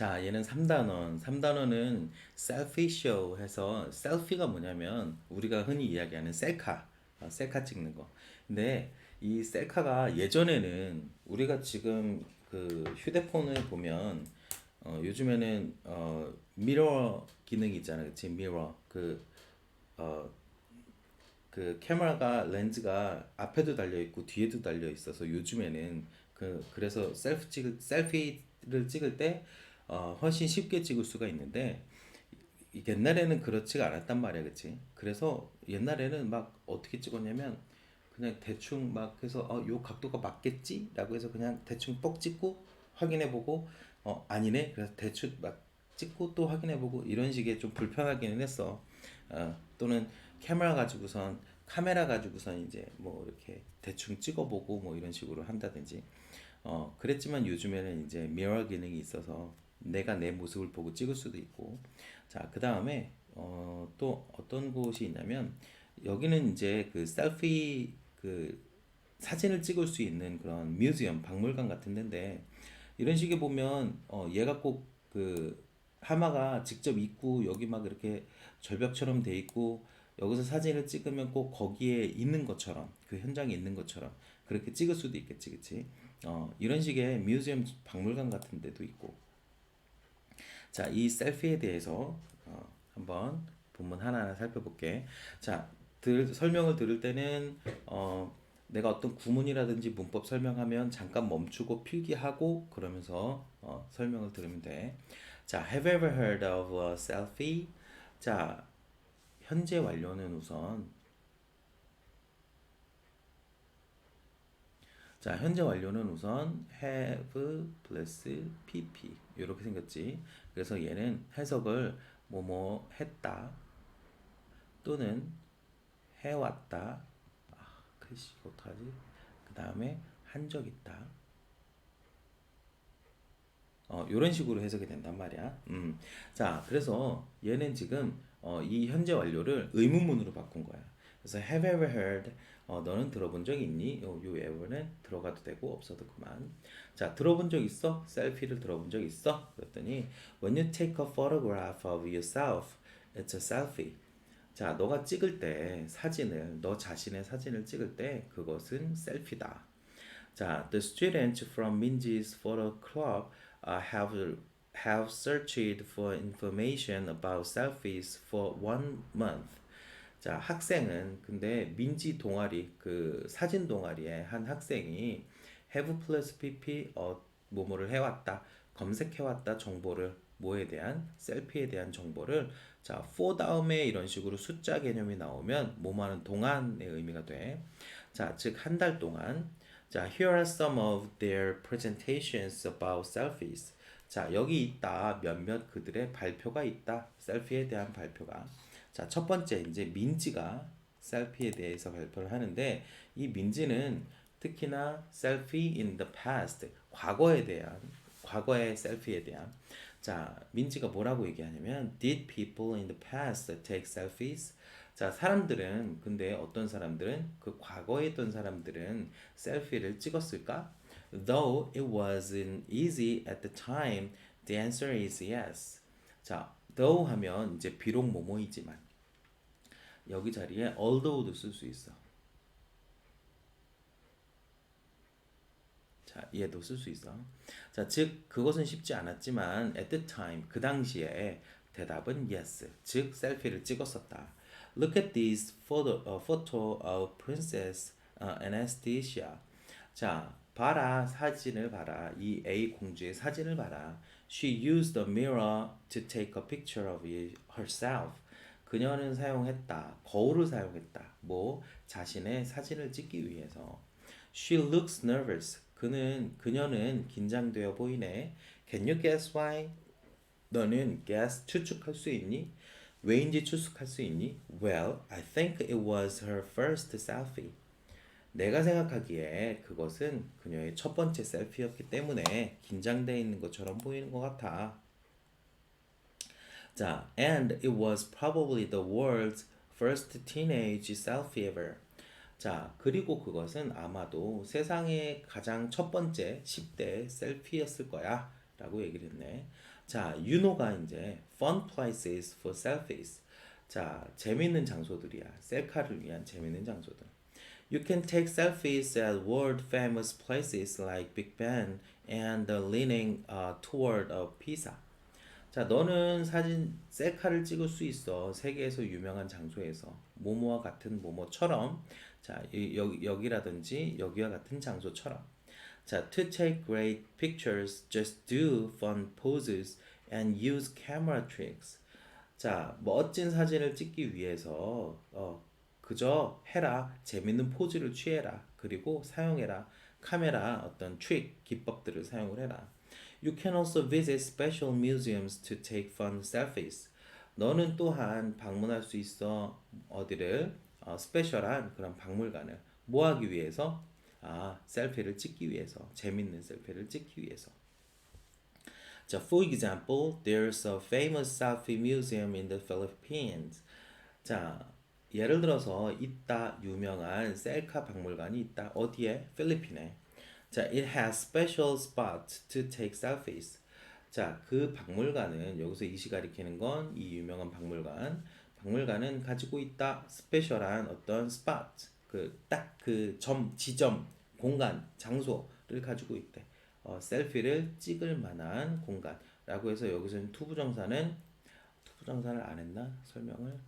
자, 얘는 3단원. 3단원은 selfisho 해서 selfie가 뭐냐면 우리가 흔히 이야기하는 셀카, 어, 셀카 찍는 거. 근데 이 셀카가 예전에는 우리가 지금 그 휴대폰을 보면 어, 요즘에는 어, 미러 기능이 있잖아요. 그치? 미러. 그 어, 그 카메라가 렌즈가 앞에도 달려 있고 뒤에도 달려 있어서 요즘에는 그 그래서 셀프 찍을 셀피를 찍을 때 어, 훨씬 쉽게 찍을 수가 있는데 이- 옛날에는 그렇지가 않았단 말이야, 그치? 그래서 옛날에는 막 어떻게 찍었냐면 그냥 대충 막 해서 어, 요 각도가 맞겠지라고 해서 그냥 대충 뻑 찍고 확인해보고 어 아니네 그래서 대충 막 찍고 또 확인해보고 이런 식의 좀 불편하기는 했어. 어, 또는 카메라 가지고선 카메라 가지고선 이제 뭐 이렇게 대충 찍어보고 뭐 이런 식으로 한다든지 어 그랬지만 요즘에는 이제 미러 기능이 있어서 내가 내 모습을 보고 찍을 수도 있고. 자 그 다음에 어 또 어떤 곳이 있냐면 여기는 이제 그 셀피 그 사진을 찍을 수 있는 그런 뮤지엄 박물관 같은 데인데 이런 식의 보면 어 얘가 꼭 그 하마가 직접 있고 여기 막 이렇게 절벽처럼 돼 있고 여기서 사진을 찍으면 꼭 거기에 있는 것처럼 그 현장에 있는 것처럼 그렇게 찍을 수도 있겠지 그치? 어 이런 식의 뮤지엄 박물관 같은 데도 있고 자 이 셀피에 대해서 어 한번 본문 하나하나 살펴볼게 자 들, 설명을 들을 때는 어 내가 어떤 구문이라든지 문법 설명하면 잠깐 멈추고 필기하고 그러면서 어, 설명을 들으면 돼. 자, have ever heard of a selfie? 자, 현재 완료는 우선 자, 현재 완료는 우선 have plus pp 이렇게 생겼지. 그래서 얘는 해석을 뭐뭐 했다 또는 해왔다. 아, 글씨 어떡하지? 그 다음에 한 적 있다. 어, 이런 식으로 해석이 된단 말이야. 음. 자, 그래서 얘는 지금 어, 이 현재 완료를 의문문으로 바꾼 거야. 그래서 have ever heard? 어, 너는 들어본 적 있니? 요, 요 ever는 들어가도 되고 없어도 그만. 자, 들어본 적 있어? 셀피를 들어본 적 있어? 그랬더니 when you take a photograph of yourself, it's a selfie. 자, 너가 찍을 때 사진을 너 자신의 사진을 찍을 때 그것은 셀피다. 자, the students from Minji's photo club uh, have have searched for information about selfies for one month. 자, 학생은 근데 민지 동아리 그 사진 동아리의 한 학생이 have plus pp 어 뭐뭐를 해왔다 검색해왔다 정보를 뭐에 대한 셀피에 대한 정보를 자 for 다음에 이런 식으로 숫자 개념이 나오면 뭐뭐하는 동안의 의미가 돼. 자, 즉 한 달 동안 자 here are some of their presentations about selfies. 자 여기 있다 몇몇 그들의 발표가 있다 셀피에 대한 발표가. 자 첫 번째 이제 민지가 셀피에 대해서 발표를 하는데 이 민지는 특히나 selfie in the past 과거에 대한 과거의 셀피에 대한. 자 민지가 뭐라고 얘기하냐면 did people in the past take selfies? 자 사람들은 근데 어떤 사람들은? 그 과거에 있던 사람들은 셀피를 찍었을까? Though it wasn't easy at the time the answer is yes. 자 though 하면 이제 비록 뭐뭐이지만 여기 자리에 although도 쓸 수 있어 자, 얘도 쓸 수 있어. 자, 즉 그것은 쉽지 않았지만 at the time 그 당시에 대답은 yes. 즉 셀피를 찍었었다. Look at this photo, uh, photo of Princess uh, Anastasia. 자, 봐라 사진을 봐라. 이 A 공주의 사진을 봐라. She used a mirror to take a picture of herself. 그녀는 사용했다. 거울을 사용했다. 뭐 자신의 사진을 찍기 위해서. She looks nervous. 그는 그녀는 긴장되어 보이네. Can you guess why? 너는 guess 추측할 수 있니? 왜인지 추측할 수 있니? Well, I think it was her first selfie. 내가 생각하기에 그것은 그녀의 첫 번째 셀피였기 때문에 긴장되어 있는 것처럼 보이는 것 같아. 자, and it was probably the world's first teenage selfie ever. 자, 그리고 그것은 아마도 세상의 가장 첫 번째 10대 셀피였을 거야. 라고 얘기를 했네. 자, 윤호가 이제 fun places for selfies. 자, 재밌는 장소들이야. 셀카를 위한 재밌는 장소들. You can take selfies at world famous places like Big Ben and the leaning uh, toward of Pisa. 자, 너는 사진 셀카를 찍을 수 있어. 세계에서 유명한 장소에서 모모와 같은 모모처럼 자, 이- 여기 여기라든지 여기와 같은 장소처럼. 자, to take great pictures, just do fun poses and use camera tricks. 자, 멋진 사진을 찍기 위해서 어, 그저 해라. 재밌는 포즈를 취해라. 그리고 사용해라. 카메라 어떤 트릭 기법들을 사용을 해라. You can also visit special museums to take fun selfies. 너는 또한 방문할 수 있어 어디를 어, 스페셜한 그런 박물관을 뭐 하기 위해서 아 셀피를 찍기 위해서 재밌는 셀피를 찍기 위해서 자, for example, there's a famous selfie museum in the Philippines. 자, 예를 들어서 있다 유명한 셀카 박물관이 있다 어디에? 필리핀에. 자, it has special spots to take selfies. 자, 그 박물관은 여기서 이시 가리키는 건 이 유명한 박물관. 박물관은 가지고 있다 스페셜한 어떤 스팟, 그딱 그 점, 지점, 공간, 장소를 가지고 있대. 어, 셀피를 찍을 만한 공간라고 해서 여기서는 투부정사는 투부정사를 안 했나 설명을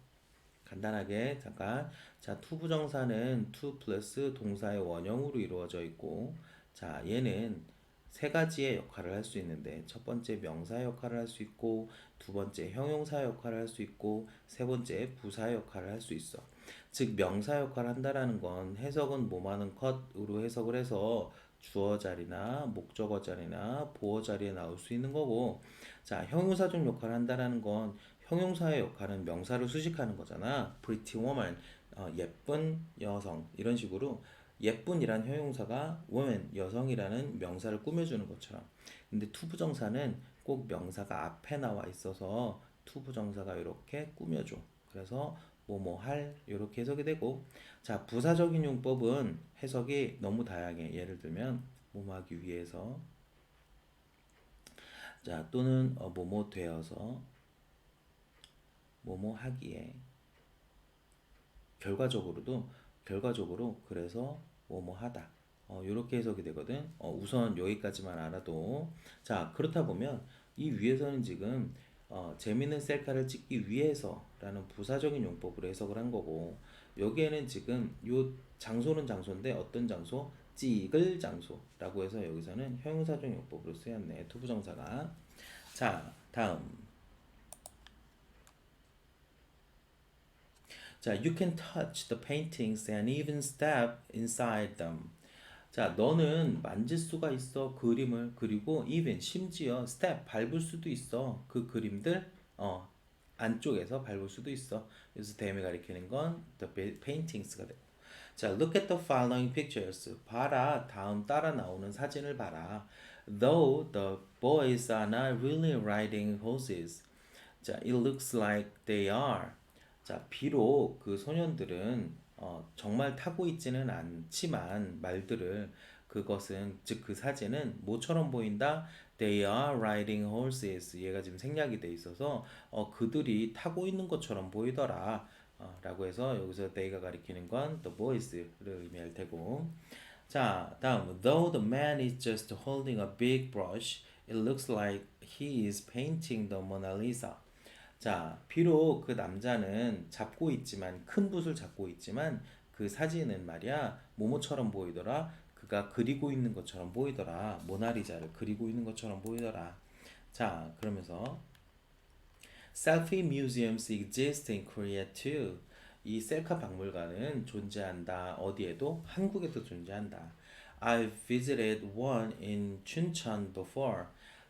간단하게 잠깐. 자 투부정사는 to 플러스 동사의 원형으로 이루어져 있고 자 얘는 세 가지의 역할을 할 수 있는데 첫 번째 명사 역할을 할 수 있고 두 번째 형용사 역할을 할 수 있고 세 번째 부사 역할을 할 수 있어. 즉 명사 역할을 한다라는 건 해석은 뭐하는 컷으로 해석을 해서 주어 자리나 목적어 자리나 보어 자리에 나올 수 있는 거고 자 형용사적 역할을 한다라는 건 형용사의 역할은 명사를 수식하는 거잖아. pretty woman 어, 예쁜 여성. 이런 식으로 예쁜이란 형용사가 woman 여성이라는 명사를 꾸며주는 것처럼. 근데 투부정사는 꼭 명사가 앞에 나와 있어서 투부정사가 이렇게 꾸며줘. 그래서 뭐뭐 할 이렇게 해석이 되고. 자 부사적인 용법은 해석이 너무 다양해. 예를 들면 뭐뭐 하기 위해서. 자 또는 어, 뭐뭐 되어서 뭐뭐 하기에. 결과적으로도 결과적으로 그래서 뭐뭐 하다. 어, 이렇게 해석이 되거든. 어, 우선 여기까지만 알아도. 자 그렇다 보면 이 위에서는 지금 어, 재밌는 셀카를 찍기 위해서 라는 부사적인 용법으로 해석을 한 거고 여기에는 지금 요 장소는 장소인데 어떤 장소? 찍을 장소라고 해서 여기서는 형용사적 용법으로 쓰였네. 투부정사가. 자 다음 자, you can touch the paintings and even step inside them. 자, 너는 만질 수가 있어 그림을 그리고 even 심지어 step 밟을 수도 있어 그 그림들 어 안쪽에서 밟을 수도 있어. 그래서 대매 가리키는 건 the paintings가 되고. 자, look at the following pictures. 봐라. 다음 따라 나오는 사진을 봐라. Though the boys are not really riding horses. 자, it looks like they are. 자, 비록 그 소년들은 어, 정말 타고 있지는 않지만 말들을 그것은 즉 그 사진은 뭐처럼 보인다? They are riding horses. 얘가 지금 생략이 돼 있어서 어, 그들이 타고 있는 것처럼 보이더라. 어, 라고 해서 여기서 they가 가리키는 건 the boys를 의미할 테고. 자, 다음 though the man is just holding a big brush, it looks like he is painting the Mona Lisa. 자, 비록 그 남자는 잡고 있지만 큰 붓을 잡고 있지만 그 사진은 말이야 모모처럼 보이더라. 그가 그리고 있는 것처럼 보이더라. 모나리자를 그리고 있는 것처럼 보이더라. 자, 그러면서 selfie museums exist in Korea too. 이 셀카 박물관은 존재한다. 어디에도 한국에도 존재한다. I've visited one in 춘천 before.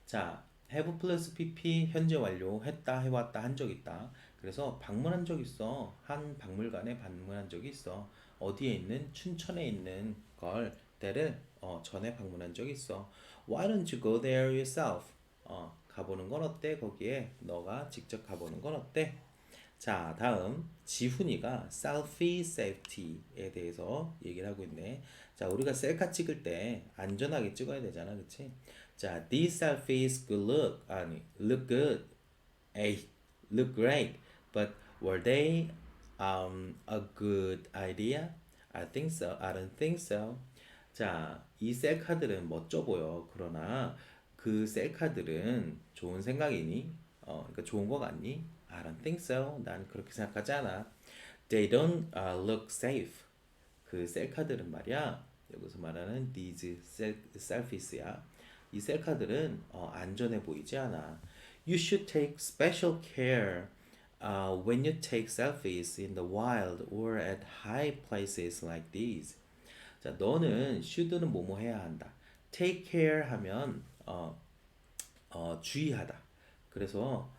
자, have 플러스 pp 현재 완료 했다 해왔다 한 적 있다. 그래서 방문한 적 있어. 한 박물관에 방문한 적이 있어. 어디에 있는 춘천에 있는 걸 때를 어, 전에 방문한 적 있어. Why don't you go there yourself? 어, 가보는 건 어때? 거기에 너가 직접 가보는 건 어때? 자, 다음 지훈이가 selfie safety에 대해서 얘기를 하고 있네. 자, 우리가 셀카 찍을 때 안전하게 찍어야 되잖아, 그치? 자, these selfies could look 아니 look good, a look great, but were they um a good idea? I think so. I don't think so. 자, 이 셀카들은 멋져 보여. 그러나 그 셀카들은 좋은 생각이니? 어, 그러니까 좋은 거 같니? I don't think so. 난 그렇게 생각하지 않아. They don't uh, look safe. 그 셀카들은 말이야. 여기서 말하는 these 셀, selfies야. 이 셀카들은 어, 안전해 보이지 않아. You should take special care uh, when you take selfies in the wild or at high places like these. 자, 너는 should는 뭐뭐 해야 한다. take care 하면 어, 어, 주의하다. 그래서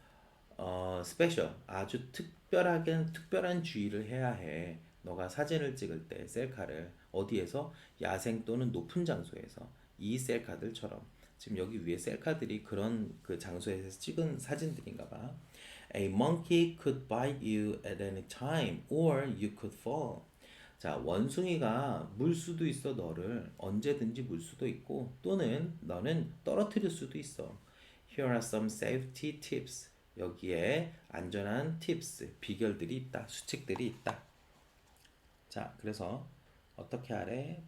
어, special 아주 특별하게 특별한 주의를 해야 해. 너가 사진을 찍을 때 셀카를 어디에서 야생 또는 높은 장소에서 이 셀카들처럼 지금 여기 위에 셀카들이 그런 그 장소에서 찍은 사진들인가 봐. A monkey could bite you at any time or you could fall. 자, 원숭이가 물 수도 있어 너를 언제든지 물 수도 있고 또는 너는 떨어뜨릴 수도 있어. Here are some safety tips. 여기에 안전한 팁스, 비결들이 있다, 수칙들이 있다. 자, 그래서 어떻게 하래?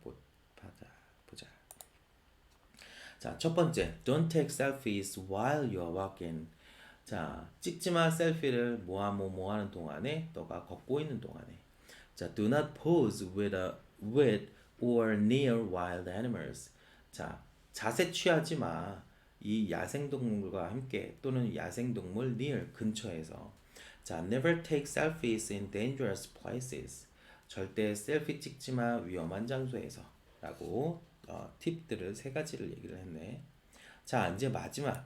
자, 첫 번째, don't take selfies while you're walking. 자, 찍지 마 셀피를 뭐하뭐 뭐하는 동안에 너가 걷고 있는 동안에. 자, do not pose with a with or near wild animals. 자, 자세 취하지 마. 이 야생 동물과 함께 또는 야생 동물 near 근처에서. 자, never take selfies in dangerous places. 절대 셀피 찍지 마 위험한 장소에서 라고 어, 팁들을 세 가지를 얘기를 했네. 자, 이제 마지막.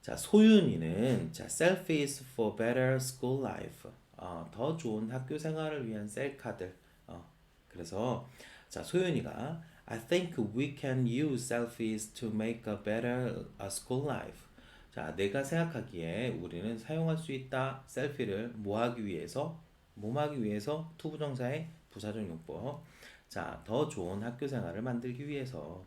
자, 소윤이는 자, selfies for better school life. 어, 더 좋은 학교 생활을 위한 셀카들. 어, 그래서 자, 소윤이가 I think we can use selfies to make a better uh, school life. 자, 내가 생각하기에 우리는 사용할 수 있다. 셀피를 뭐 하기 위해서? 뭐 하기 위해서? 투부정사의 부사적 용법. 자, 더 좋은 학교 생활을 만들기 위해서.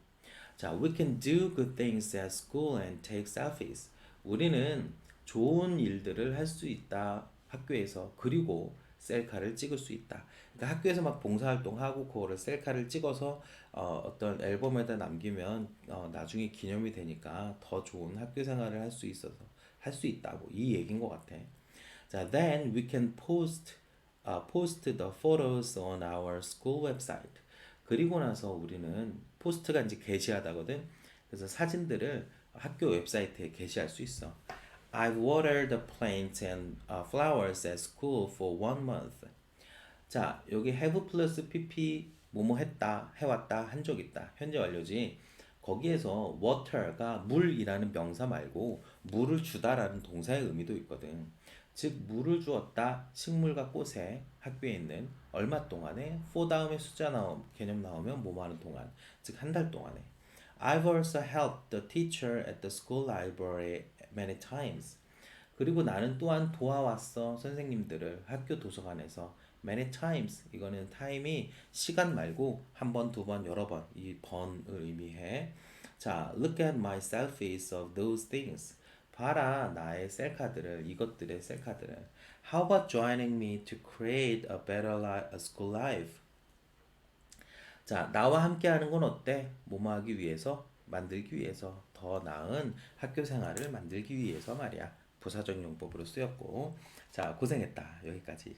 자, we can do good things at school and take selfies. 우리는 좋은 일들을 할 수 있다. 학교에서. 그리고 셀카를 찍을 수 있다. 그러니까 학교에서 막 봉사활동하고 그거를 셀카를 찍어서 어, 어떤 앨범에다 남기면 어, 나중에 기념이 되니까 더 좋은 학교 생활을 할 수 있어서 할 수 있다고 이 얘기인 것 같아. 자, then we can post uh, post the photos on our school website. 그리고 나서 우리는 포스트가 이제 게시하다거든. 그래서 사진들을 학교 웹사이트에 게시할 수 있어. I've watered the plants and uh, flowers at school for one month. 자, 여기 have 플러스 pp 뭐뭐 했다, 해왔다, 한 적 있다. 현재 완료지. 거기에서 water가 물이라는 명사 말고 물을 주다라는 동사의 의미도 있거든. 즉 물을 주었다 식물과 꽃에 학교에 있는 얼마 동안에 for 다음에 숫자 나오 개념 나오면 뭐뭐 하는 동안 즉 한 달 동안에 I've also helped the teacher at the school library many times. 그리고 나는 또한 도와왔어 선생님들을 학교 도서관에서 many times 이거는 time이 시간 말고 한 번, 두 번, 여러 번 이 번을 의미해. 자, look at my selfies of those things. 봐라 나의 셀카들을 이것들의 셀카들을. How about joining me to create a better li- a school life? 자, 나와 함께 하는 건 어때? 뭐뭐 하기 위해서? 만들기 위해서 더 나은 학교 생활을 만들기 위해서 말이야. 부사적 용법으로 쓰였고. 자, 고생했다. 여기까지.